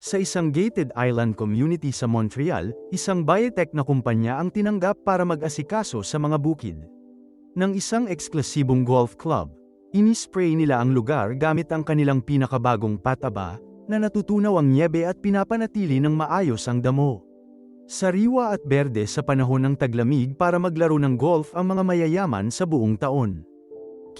Sa isang gated island community sa Montreal, isang biotech na kumpanya ang tinanggap para mag-asikaso sa mga bukid. Ng isang eksklusibong golf club, inispray nila ang lugar gamit ang kanilang pinakabagong pataba, na natutunaw ang niebe at pinapanatili ng maayos ang damo. Sariwa at berde sa panahon ng taglamig para maglaro ng golf ang mga mayayaman sa buong taon.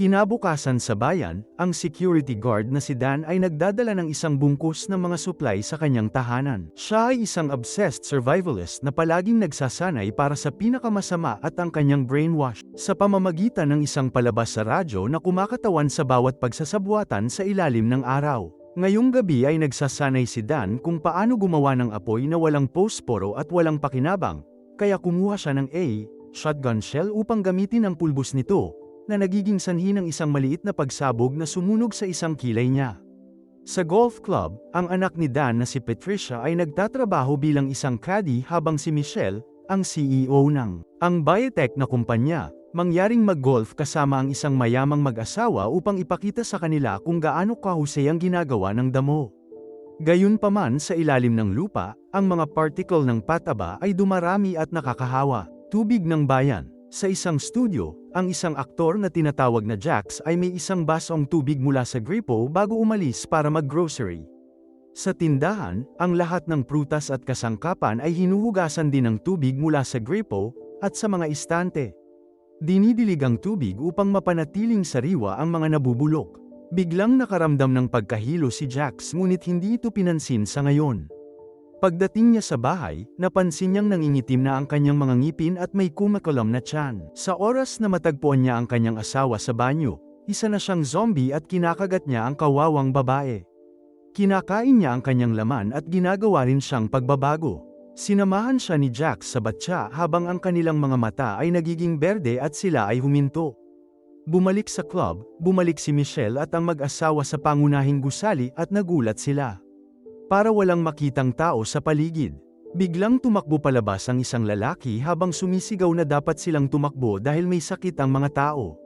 Kinabukasan sa bayan, ang security guard na si Dan ay nagdadala ng isang bungkus ng mga supply sa kanyang tahanan. Siya ay isang obsessed survivalist na palaging nagsasanay para sa pinakamasama at ang kanyang brainwash sa pamamagitan ng isang palabas sa radyo na kumakatawan sa bawat pagsasabwatan sa ilalim ng araw. Ngayong gabi ay nagsasanay si Dan kung paano gumawa ng apoy na walang posporo at walang pakinabang, kaya kumuha siya ng A, shotgun shell upang gamitin ang pulbos nito, na nagiging sanhi ng isang maliit na pagsabog na sumunog sa isang kilay niya. Sa golf club, ang anak ni Dan na si Patricia ay nagtatrabaho bilang isang caddy habang si Michelle, ang CEO ng ang biotech na kumpanya, mangyaring mag-golf kasama ang isang mayamang mag-asawa upang ipakita sa kanila kung gaano kahusay ang ginagawa ng damo. Gayunpaman sa ilalim ng lupa, ang mga particle ng pataba ay dumarami at nakakahawa. Tubig ng bayan. Sa isang studio, ang isang aktor na tinatawag na Jax ay may isang basong tubig mula sa gripo bago umalis para mag-grocery. Sa tindahan, ang lahat ng prutas at kasangkapan ay hinuhugasan din ng tubig mula sa gripo, at sa mga istante. Dinidilig ang tubig upang mapanatiling sariwa ang mga nabubulok. Biglang nakaramdam ng pagkahilo si Jax ngunit hindi ito pinansin sa ngayon. Pagdating niya sa bahay, napansin niyang nangingitim na ang kanyang mga ngipin at may kumakalam na tiyan. Sa oras na matagpuan niya ang kanyang asawa sa banyo, isa na siyang zombie at kinakagat niya ang kawawang babae. Kinakain niya ang kanyang laman at ginagawa rin siyang pagbabago. Sinamahan siya ni Jack sa batya habang ang kanilang mga mata ay nagiging berde at sila ay huminto. Bumalik sa club, bumalik si Michelle at ang mag-asawa sa pangunahing gusali at nagulat sila para walang makitang tao sa paligid. Biglang tumakbo palabas ang isang lalaki habang sumisigaw na dapat silang tumakbo dahil may sakit ang mga tao.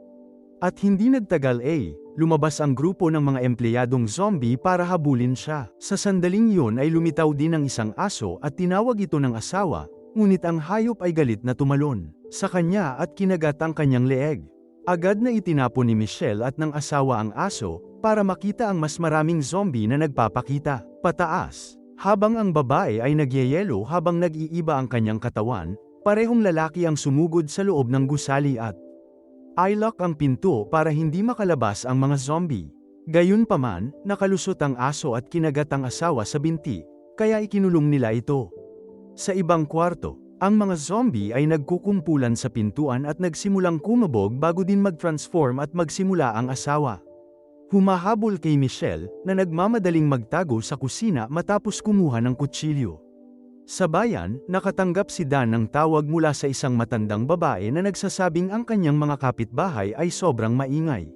At hindi nagtagal eh, lumabas ang grupo ng mga empleyadong zombie para habulin siya. Sa sandaling yun ay lumitaw din ang isang aso at tinawag ito ng asawa, ngunit ang hayop ay galit na tumalon sa kanya at kinagat ang kanyang leeg. Agad na itinapon ni Michelle at ng asawa ang aso, para makita ang mas maraming zombie na nagpapakita. Pataas. Habang ang babae ay nagyeyelo habang nag-iiba ang kanyang katawan, parehong lalaki ang sumugod sa loob ng gusali at ilock ang pinto para hindi makalabas ang mga zombie. Gayunpaman, nakalusot ang aso at kinagat ang asawa sa binti, kaya ikinulong nila ito. Sa ibang kwarto, ang mga zombie ay nagkukumpulan sa pintuan at nagsimulang kumabog bago din mag-transform at magsimula ang asawa. Humahabol kay Michelle, na nagmamadaling magtago sa kusina matapos kumuha ng kutsilyo. Sa bayan, nakatanggap si Dan ng tawag mula sa isang matandang babae na nagsasabing ang kanyang mga kapitbahay ay sobrang maingay.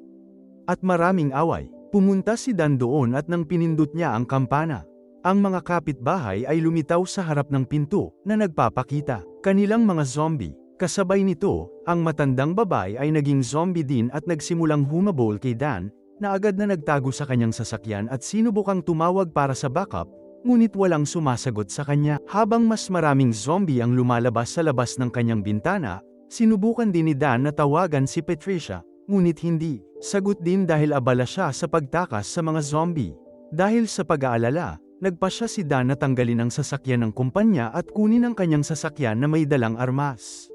At maraming away. Pumunta si Dan doon at nang pinindot niya ang kampana. Ang mga kapitbahay ay lumitaw sa harap ng pinto, na nagpapakita. Kanilang mga zombie. Kasabay nito, ang matandang babae ay naging zombie din at nagsimulang humabol kay Dan, na agad na nagtago sa kanyang sasakyan at sinubukang tumawag para sa backup, ngunit walang sumasagot sa kanya. Habang mas maraming zombie ang lumalabas sa labas ng kanyang bintana, sinubukan din ni Dan na tawagan si Patricia, ngunit hindi. Sagot din dahil abala siya sa pagtakas sa mga zombie. Dahil sa pag-aalala, nagpa siya si Dan na tanggalin ang sasakyan ng kumpanya at kunin ang kanyang sasakyan na may dalang armas.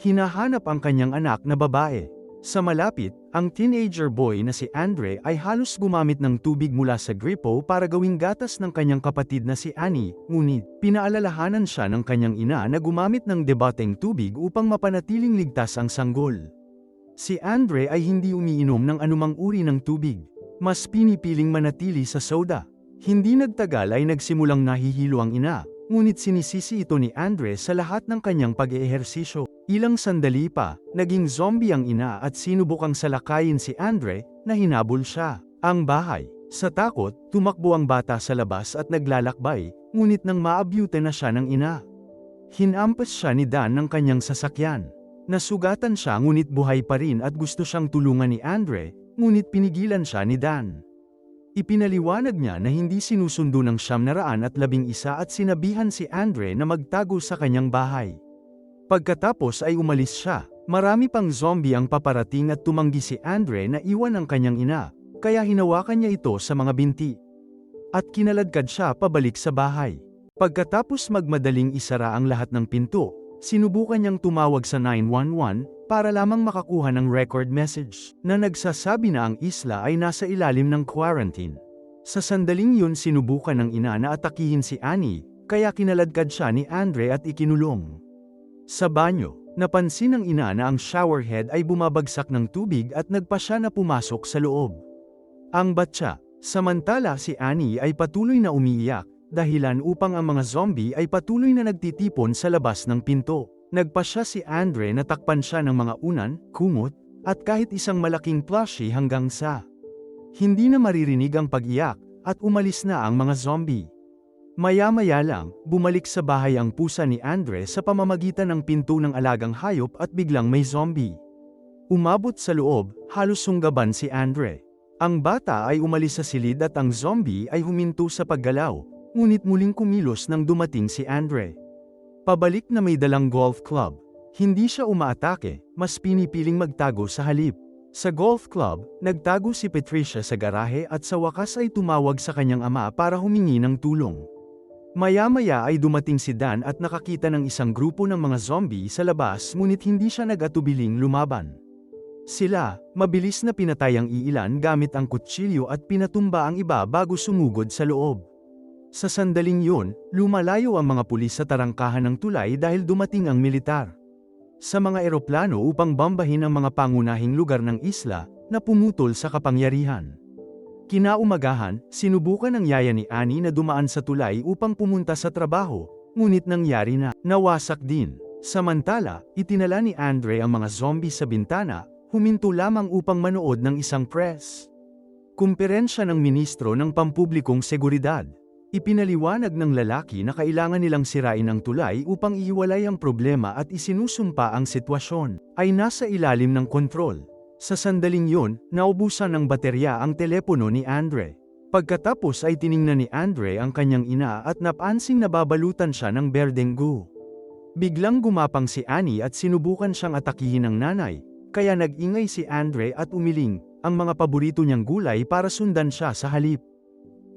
Hinahanap ang kanyang anak na babae. Sa malapit, ang teenager boy na si Andre ay halos gumamit ng tubig mula sa gripo para gawing gatas ng kanyang kapatid na si Annie, ngunit, pinaalalahanan siya ng kanyang ina na gumamit ng debateng tubig upang mapanatiling ligtas ang sanggol. Si Andre ay hindi umiinom ng anumang uri ng tubig. Mas pinipiling manatili sa soda. Hindi nagtagal ay nagsimulang nahihilo ang ina, ngunit sinisisi ito ni Andre sa lahat ng kanyang pag-eehersisyo. Ilang sandali pa, naging zombie ang ina at sinubukang salakayin si Andre, na hinabol siya. Ang bahay. Sa takot, tumakbo ang bata sa labas at naglalakbay, ngunit nang maabyute na siya ng ina. Hinampas siya ni Dan ng kanyang sasakyan. Nasugatan siya ngunit buhay pa rin at gusto siyang tulungan ni Andre, ngunit pinigilan siya ni Dan. Ipinaliwanag niya na hindi sinusundo ng siyam na raan at labing isa at sinabihan si Andre na magtago sa kanyang bahay. Pagkatapos ay umalis siya, marami pang zombie ang paparating at tumanggi si Andre na iwan ang kanyang ina, kaya hinawakan niya ito sa mga binti. At kinaladkad siya pabalik sa bahay. Pagkatapos magmadaling isara ang lahat ng pinto, sinubukan niyang tumawag sa 911 para lamang makakuha ng record message na nagsasabi na ang isla ay nasa ilalim ng quarantine. Sa sandaling yun sinubukan ng ina na atakihin si Annie, kaya kinaladkad siya ni Andre at ikinulong. Sa banyo, napansin ng ina na ang showerhead ay bumabagsak ng tubig at nagpa siya na pumasok sa loob. Ang batya, samantala si Annie ay patuloy na umiiyak, dahilan upang ang mga zombie ay patuloy na nagtitipon sa labas ng pinto. Nagpa siya si Andre na takpan siya ng mga unan, kumot, at kahit isang malaking plushie hanggang sa hindi na maririnig ang pag-iyak, at umalis na ang mga zombie. Maya-maya lang, bumalik sa bahay ang pusa ni Andre sa pamamagitan ng pinto ng alagang hayop at biglang may zombie. Umabot sa loob, halos sunggaban si Andre. Ang bata ay umalis sa silid at ang zombie ay huminto sa paggalaw, ngunit muling kumilos nang dumating si Andre. Pabalik na may dalang golf club. Hindi siya umaatake, mas pinipiling magtago sa halip. Sa golf club, nagtago si Patricia sa garahe at sa wakas ay tumawag sa kanyang ama para humingi ng tulong. Maya-maya ay dumating si Dan at nakakita ng isang grupo ng mga zombie sa labas ngunit hindi siya nag-atubiling lumaban. Sila, mabilis na pinatay ang iilan gamit ang kutsilyo at pinatumba ang iba bago sumugod sa loob. Sa sandaling yun, lumalayo ang mga pulis sa tarangkahan ng tulay dahil dumating ang militar. Sa mga eroplano upang bambahin ang mga pangunahing lugar ng isla, na pumutol sa kapangyarihan. Kinaumagahan, sinubukan ng yaya ni Annie na dumaan sa tulay upang pumunta sa trabaho, ngunit nangyari na, nawasak din. Samantala, itinala ni Andre ang mga zombie sa bintana, huminto lamang upang manood ng isang press. Kumperensya ng ministro ng pampublikong seguridad. Ipinaliwanag ng lalaki na kailangan nilang sirain ang tulay upang ihiwalay ang problema at isinusumpa ang sitwasyon, ay nasa ilalim ng kontrol. Sa sandaling yun, naubusan ng baterya ang telepono ni Andre. Pagkatapos ay tiningnan ni Andre ang kanyang ina at napansing nababalutan siya ng berdeng goo. Biglang gumapang si Annie at sinubukan siyang atakihin ng nanay, kaya nag-ingay si Andre at umiling, ang mga paborito niyang gulay para sundan siya sa halip.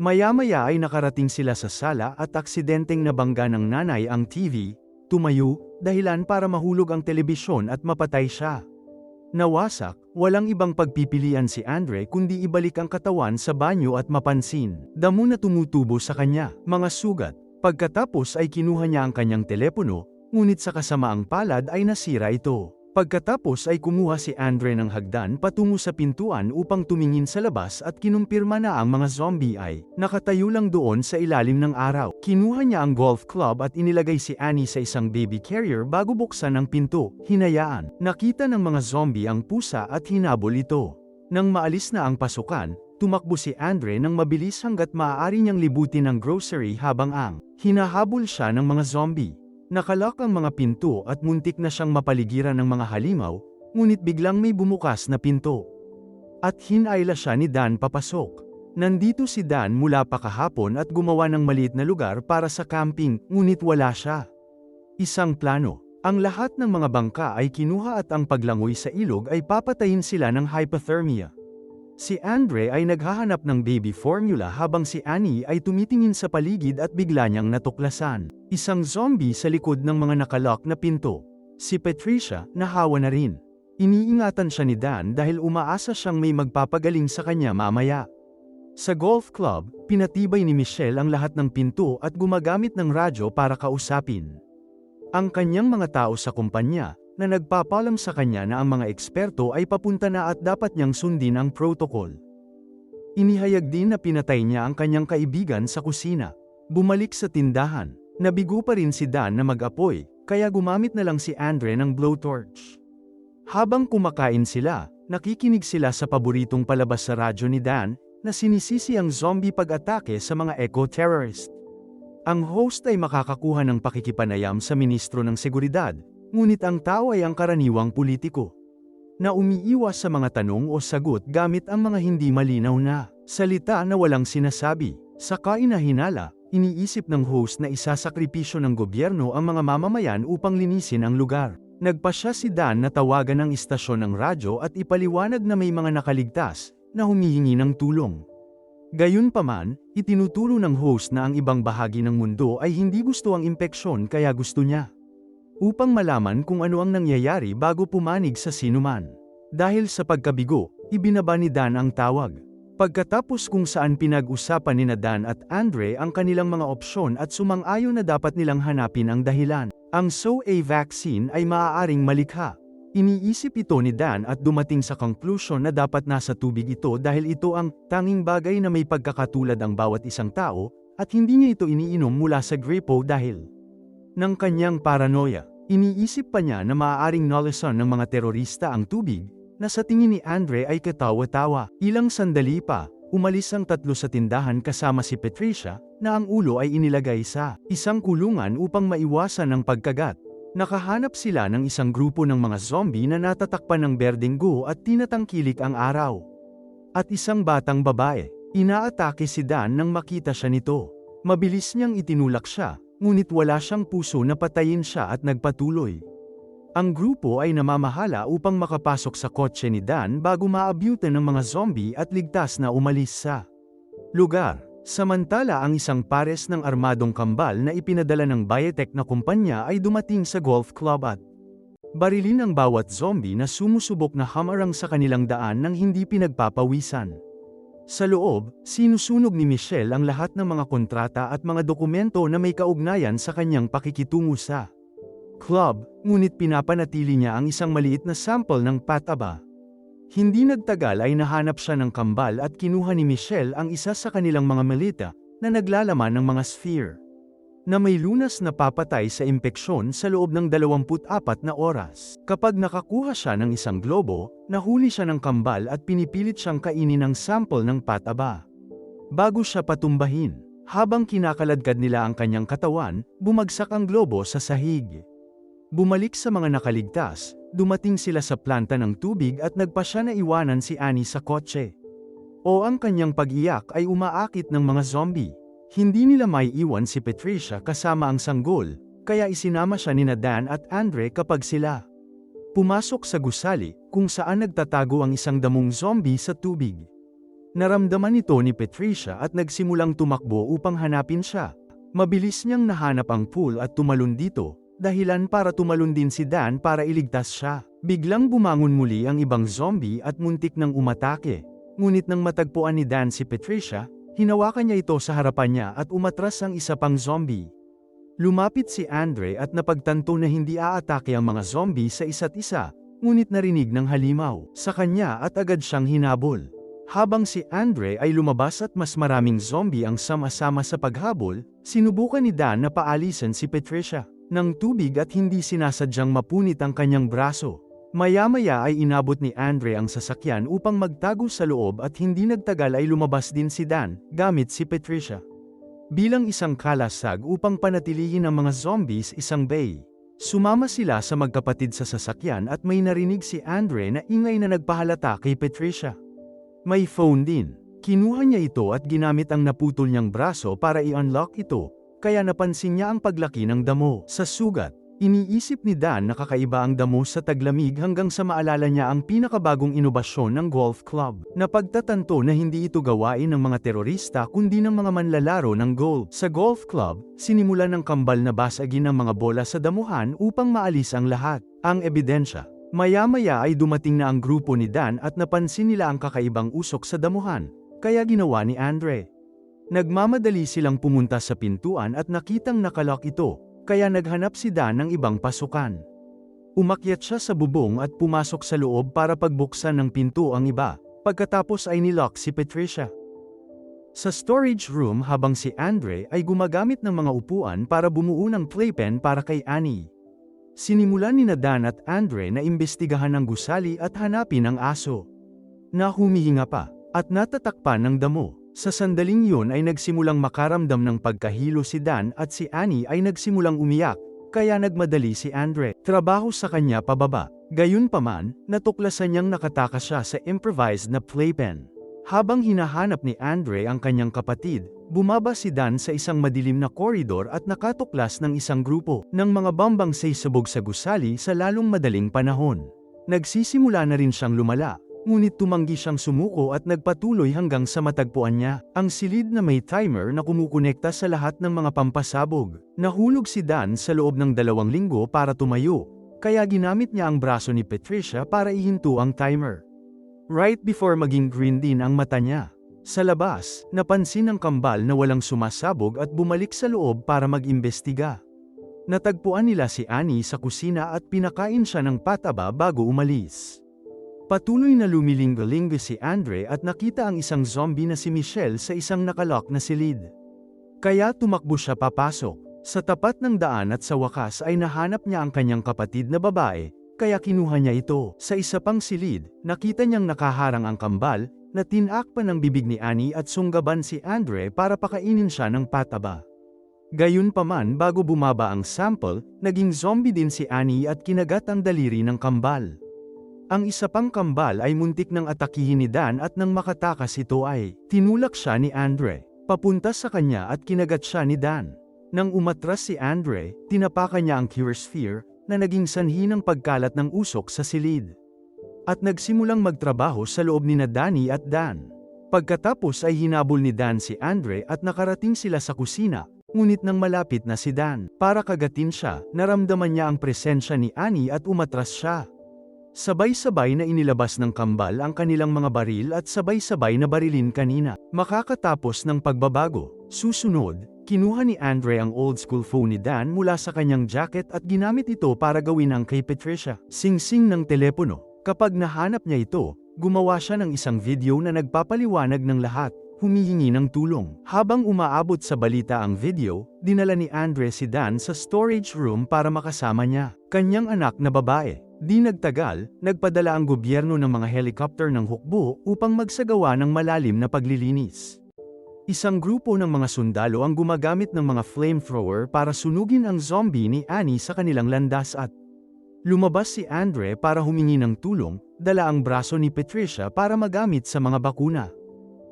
Maya-maya ay nakarating sila sa sala at aksidenteng nabangga ng nanay ang TV, tumayo, dahilan para mahulog ang telebisyon at mapatay siya. Nawasak, walang ibang pagpipilian si Andre kundi ibalik ang katawan sa banyo at mapansin. Damo na tumutubo sa kanya, mga sugat. Pagkatapos ay kinuha niya ang kanyang telepono, ngunit sa kasamaang palad ay nasira ito. Pagkatapos ay kumuha si Andre ng hagdan patungo sa pintuan upang tumingin sa labas at kinumpirma na ang mga zombie ay nakatayo lang doon sa ilalim ng araw. Kinuha niya ang golf club at inilagay si Annie sa isang baby carrier bago buksan ang pinto. Hinayaan, nakita ng mga zombie ang pusa at hinabol ito. Nang maalis na ang pasukan, tumakbo si Andre nang mabilis hanggat maaari niyang libutin ang grocery habang ang hinahabol siya ng mga zombie. Nakalak ang mga pinto at muntik na siyang mapaligiran ng mga halimaw, ngunit biglang may bumukas na pinto. At hinayla siya ni Dan papasok. Nandito si Dan mula pa kahapon at gumawa ng maliit na lugar para sa camping, ngunit wala siya. Isang plano. Ang lahat ng mga bangka ay kinuha at ang paglangoy sa ilog ay papatayin sila ng hypothermia. Si Andre ay naghahanap ng baby formula habang si Annie ay tumitingin sa paligid at bigla niyang natuklasan. Isang zombie sa likod ng mga nakalock na pinto. Si Patricia, nahawa na rin. Iniingatan siya ni Dan dahil umaasa siyang may magpapagaling sa kanya mamaya. Sa golf club, pinatibay ni Michelle ang lahat ng pinto at gumagamit ng radyo para kausapin. Ang kanyang mga tao sa kumpanya, na nagpapalam sa kanya na ang mga eksperto ay papunta na at dapat niyang sundin ang protocol. Inihayag din na pinatay niya ang kanyang kaibigan sa kusina. Bumalik sa tindahan, nabigo pa rin si Dan na mag-apoy, kaya gumamit na lang si Andre ng blowtorch. Habang kumakain sila, nakikinig sila sa paboritong palabas sa radyo ni Dan, na sinisisi ang zombie pag-atake sa mga eco-terrorist. Ang host ay makakakuha ng pakikipanayam sa Ministro ng Seguridad, ngunit ang tao ay ang karaniwang politiko na umiiwas sa mga tanong o sagot gamit ang mga hindi malinaw na Salita na walang sinasabi. Sa kainahinala, iniisip ng host na isasakripisyo ng gobyerno ang mga mamamayan upang linisin ang lugar. Nagpa siya si Dan na tawagan ang istasyon ng radyo at ipaliwanag na may mga nakaligtas na humihingi ng tulong. Gayunpaman, itinuturo ng host na ang ibang bahagi ng mundo ay hindi gusto ang impeksyon kaya gusto niya. Upang malaman kung ano ang nangyayari bago pumanig sa sinuman. Dahil sa pagkabigo, ibinaba ni Dan ang tawag. Pagkatapos kung saan pinag-usapan ni Dan at Andre ang kanilang mga opsyon at sumang-ayon na dapat nilang hanapin ang dahilan. Ang SOA vaccine ay maaaring malikha. Iniisip ito ni Dan at dumating sa conclusion na dapat nasa tubig ito dahil ito ang tanging bagay na may pagkakatulad ang bawat isang tao, at hindi niya ito iniinom mula sa gripo dahil ng kanyang paranoia. Iniisip pa niya na maaaring nolason ng mga terorista ang tubig, na sa tingin ni Andre ay katawa-tawa. Ilang sandali pa, umalis ang tatlo sa tindahan kasama si Patricia, na ang ulo ay inilagay sa isang kulungan upang maiwasan ang pagkagat. Nakahanap sila ng isang grupo ng mga zombie na natatakpan ng berdeng go at tinatangkilik ang araw. At isang batang babae, inaatake si Dan nang makita siya nito. Mabilis niyang itinulak siya, ngunit wala siyang puso na patayin siya at nagpatuloy. Ang grupo ay namamahala upang makapasok sa kotse ni Dan bago maabyutan ng mga zombie at ligtas na umalis sa lugar. Samantala ang isang pares ng armadong kambal na ipinadala ng biotech na kumpanya ay dumating sa golf club at barilin ang bawat zombie na sumusubok na hamarang sa kanilang daan nang hindi pinagpapawisan. Sa loob, sinusunog ni Michelle ang lahat ng mga kontrata at mga dokumento na may kaugnayan sa kanyang pakikitungo sa club, ngunit pinapanatili niya ang isang maliit na sample ng pataba. Hindi nagtagal ay nahanap siya ng kambal at kinuha ni Michelle ang isa sa kanilang mga malita, na naglalaman ng mga sphere. Na may lunas na papatay sa impeksyon sa loob ng 24 na oras. Kapag nakakuha siya ng isang globo, nahuli siya ng kambal at pinipilit siyang kainin ng sample ng pataba. Bago siya patumbahin, habang kinakaladkad nila ang kanyang katawan, bumagsak ang globo sa sahig. Bumalik sa mga nakaligtas, dumating sila sa planta ng tubig at nagpa siya na iwanan si Annie sa kotse. O ang kanyang pag-iyak ay umaakit ng mga zombie. Hindi nila may iwan si Patricia kasama ang sanggol, kaya isinama siya ni Dan at Andre kapag sila pumasok sa gusali, kung saan nagtatago ang isang damong zombie sa tubig. Naramdaman ito ni Patricia at nagsimulang tumakbo upang hanapin siya. Mabilis niyang nahanap ang pool at tumalon dito, dahilan para tumalon din si Dan para iligtas siya. Biglang bumangon muli ang ibang zombie at muntik nang umatake. Ngunit nang matagpuan ni Dan si Patricia, hinawakan niya ito sa harapan niya at umatras ang isa pang zombie. Lumapit si Andre at napagtanto na hindi aatake ang mga zombie sa isa't isa, ngunit narinig ng halimaw sa kanya at agad siyang hinabol. Habang si Andre ay lumabas at mas maraming zombie ang sama-sama sa paghabol, sinubukan ni Dan na paalisan si Patricia ng tubig at hindi sinasadyang mapunit ang kanyang braso. Maya-maya ay inabot ni Andre ang sasakyan upang magtago sa loob at hindi nagtagal ay lumabas din si Dan, gamit si Patricia. Bilang isang kalasag upang panatilihin ang mga zombies isang bay. Sumama sila sa magkapatid sa sasakyan at may narinig si Andre na ingay na nagpahalata kay Patricia. May phone din. Kinuha niya ito at ginamit ang naputol niyang braso para i-unlock ito, kaya napansin niya ang paglaki ng damo. Sa sugat, iniisip ni Dan na kakaiba ang damo sa taglamig hanggang sa maalala niya ang pinakabagong inobasyon ng golf club. Napagtatanto na hindi ito gawain ng mga terorista kundi ng mga manlalaro ng golf. Sa golf club, sinimulan ng kambal na basagin ang mga bola sa damuhan upang maalis ang lahat. Ang ebidensya, Maya-maya ay dumating na ang grupo ni Dan at napansin nila ang kakaibang usok sa damuhan, kaya ginawa ni Andre. Nagmamadali silang pumunta sa pintuan at nakitang nakalock ito, kaya naghanap si Dan ng ibang pasukan. Umakyat siya sa bubong at pumasok sa loob para pagbuksan ng pinto ang iba, pagkatapos ay nilock si Patricia. Sa storage room habang si Andre ay gumagamit ng mga upuan para bumuo ng playpen para kay Annie. Sinimulan ni Dan at Andre na imbestigahan ang gusali at hanapin ang aso. Na humihinga pa, at natatakpan ng damo. Sa sandaling yun ay nagsimulang makaramdam ng pagkahilo si Dan at si Annie ay nagsimulang umiyak, kaya nagmadali si Andre. Trabaho sa kanya pababa. Gayunpaman, natuklasan niyang nakatakas siya sa improvised na playpen. Habang hinahanap ni Andre ang kanyang kapatid, bumaba si Dan sa isang madilim na koridor at nakatuklas ng isang grupo ng mga bambang sabog sa gusali sa lalong madaling panahon. Nagsisimula na rin siyang lumala, ngunit tumanggi siyang sumuko at nagpatuloy hanggang sa matagpuan niya ang silid na may timer na kumukonekta sa lahat ng mga pampasabog. Nahulog si Dan sa loob ng dalawang linggo para tumayo, kaya ginamit niya ang braso ni Patricia para ihinto ang timer. Right before maging green din ang mata niya. Sa labas, napansin ng kambal na walang sumasabog at bumalik sa loob para mag-imbestiga. Natagpuan nila si Annie sa kusina at pinakain siya ng pataba bago umalis. Patuloy na lumilinggo-linggo si Andre at nakita ang isang zombie na si Michelle sa isang nakalock na silid. Kaya tumakbo siya papasok. Sa tapat ng daan at sa wakas ay nahanap niya ang kanyang kapatid na babae, kaya kinuha niya ito. Sa isa pang silid, nakita niyang nakaharang ang kambal, na tinakpan ng bibig ni Annie at sunggaban si Andre para pakainin siya ng pataba. Gayunpaman bago bumaba ang sample, naging zombie din si Annie at kinagat ang daliri ng kambal. Ang isa pang kambal ay muntik ng atakihin ni Dan at nang makatakas ito ay, tinulak siya ni Andre, papunta sa kanya at kinagat siya ni Dan. Nang umatras si Andre, tinapakan niya ang sphere, na naging sanhi ng pagkalat ng usok sa silid. At nagsimulang magtrabaho sa loob ni na Danny at Dan. Pagkatapos ay hinabol ni Dan si Andre at nakarating sila sa kusina, ngunit nang malapit na si Dan, para kagatin siya, naramdaman niya ang presensya ni Annie at umatras siya. Sabay-sabay na inilabas ng kambal ang kanilang mga baril at sabay-sabay na barilin kanina. Makakatapos ng pagbabago, susunod, kinuha ni Andre ang old school phone ni Dan mula sa kanyang jacket at ginamit ito para gawin ang kay Patricia. Sing-sing ng telepono. Kapag nahanap niya ito, gumawa siya ng isang video na nagpapaliwanag ng lahat, humihingi ng tulong. Habang umaabot sa balita ang video, dinala ni Andre si Dan sa storage room para makasama niya, kanyang anak na babae. Di nagtagal, nagpadala ang gobyerno ng mga helicopter ng hukbo upang magsagawa ng malalim na paglilinis. Isang grupo ng mga sundalo ang gumagamit ng mga flamethrower para sunugin ang zombie ni Annie sa kanilang landas at lumabas si Andre para humingi ng tulong, dala ang braso ni Patricia para magamit sa mga bakuna.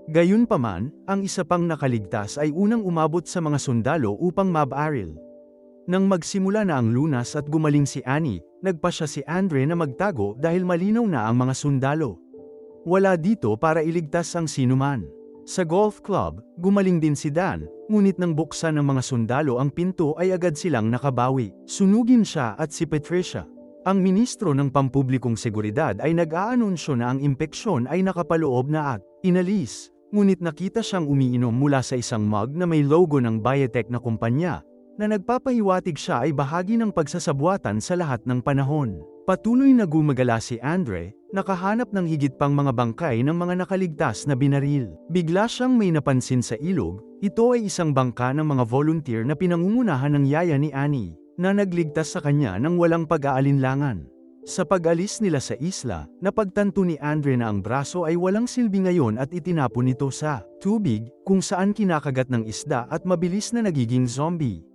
Gayunpaman, ang isa pang nakaligtas ay unang umabot sa mga sundalo upang mabaril. Nang magsimula na ang lunas at gumaling si Annie, nagpa siya si Andre na magtago dahil malinaw na ang mga sundalo. Wala dito para iligtas ang sinuman. Sa golf club, gumaling din si Dan, ngunit nang buksan ng mga sundalo ang pinto ay agad silang nakabawi. Sunugin siya at si Patricia. Ang ministro ng pampublikong seguridad ay nag-aanunsyo na ang impeksyon ay nakapaloob na at inalis, ngunit nakita siyang umiinom mula sa isang mug na may logo ng biotech na kumpanya, na nagpapahiwatig siya ay bahagi ng pagsasabuatan sa lahat ng panahon. Patuloy na gumagala si Andre, nakahanap ng higit pang mga bangkay ng mga nakaligtas na binaril. Bigla siyang may napansin sa ilog, ito ay isang bangka ng mga volunteer na pinangungunahan ng yaya ni Annie, na nagligtas sa kanya ng walang pag-aalinlangan. Sa pag-alis nila sa isla, napagtanto ni Andre na ang braso ay walang silbi ngayon at itinapon ito sa tubig, kung saan kinakagat ng isda at mabilis na nagiging zombie.